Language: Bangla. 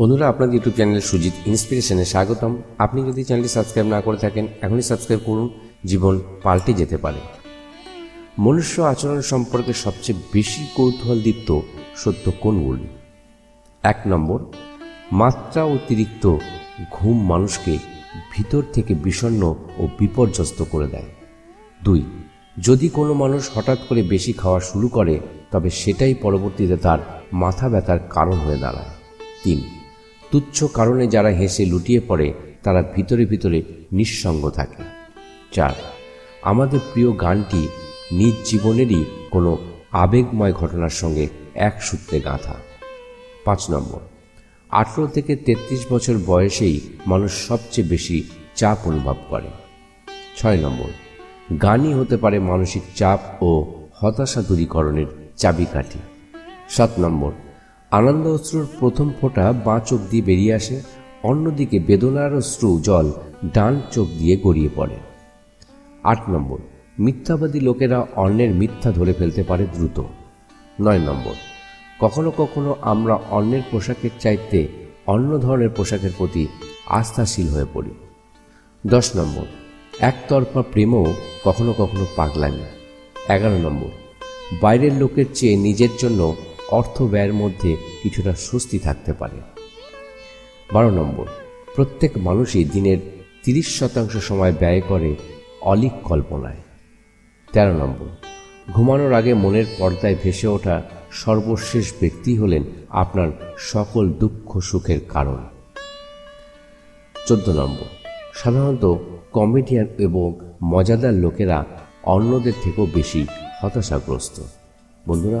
বন্ধুরা, আপনাদের ইউটিউব চ্যানেল সুজিত ইন্সপিরেশনে স্বাগতম। আপনি যদি চ্যানেলটি সাবস্ক্রাইব না করে থাকেন, এখনই সাবস্ক্রাইব করুন, জীবন পাল্টে যেতে পারে। মনুষ্য আচরণ সম্পর্কে সবচেয়ে বেশি কৌতূহলদীপ্ত সত্য কোনগুলি? এক নম্বর, মাত্রা অতিরিক্ত ঘুম মানুষকে ভিতর থেকে বিষণ্ণ ও বিপর্যস্ত করে দেয়। দুই, যদি কোনো মানুষ হঠাৎ করে বেশি খাওয়া শুরু করে, তবে সেটাই পরবর্তীতে তার মাথা ব্যথার কারণ হয়ে দাঁড়ায়। তিন তুচ্ছ কারণে যারা হেসে লুটিয়ে পড়ে, তারা ভিতরে ভিতরে নিঃসঙ্গ থাকে। চার, আমাদের প্রিয় গানটি নিজ জীবনেরই কোনো আবেগময় ঘটনার সঙ্গে এক সূত্রে গাঁথা। পাঁচ নম্বর, আঠেরো থেকে তেত্রিশ বছর বয়সেই মানুষ সবচেয়ে বেশি চাপ অনুভব করে। ছয় নম্বর, গানই হতে পারে মানসিক চাপ ও হতাশা দূরীকরণের চাবিকাঠি। সাত নম্বর আনন্দ অশ্রুর প্রথম ফোঁটা বাঁ চোখ দিয়ে বেরিয়ে আসে, অন্যদিকে বেদনার অশ্রু জল ডান চোখ দিয়ে গড়িয়ে পড়ে। আট নম্বর, মিথ্যাবাদী লোকেরা অন্যের মিথ্যা ধরে ফেলতে পারে দ্রুত। নয় নম্বর, কখনো কখনো আমরা অন্যের পোশাকের চাইতে অন্য ধরনের পোশাকের প্রতি আস্থাশীল হয়ে পড়ি। দশ নম্বর, একতরফা প্রেমও কখনো কখনো পাগলামি। এগারো নম্বর, বাইরের লোকের চেয়ে নিজের জন্য অর্থ ব্যয়ের মধ্যে কিছুটা স্বস্তি থাকতে পারে। বারো নম্বর, প্রত্যেক মানুষই দিনের তিরিশ শতাংশ সময় ব্যয় করে অলিক কল্পনায়। তেরো নম্বর, ঘুমানোর আগে মনের পর্দায় ভেসে ওঠা সর্বশেষ ব্যক্তি হলেন আপনার সকল দুঃখ সুখের কারণ। চোদ্দ নম্বর, সাধারণত কমেডিয়ান এবং মজাদার লোকেরা অন্যদের থেকেও বেশি হতাশাগ্রস্ত। বন্ধুরা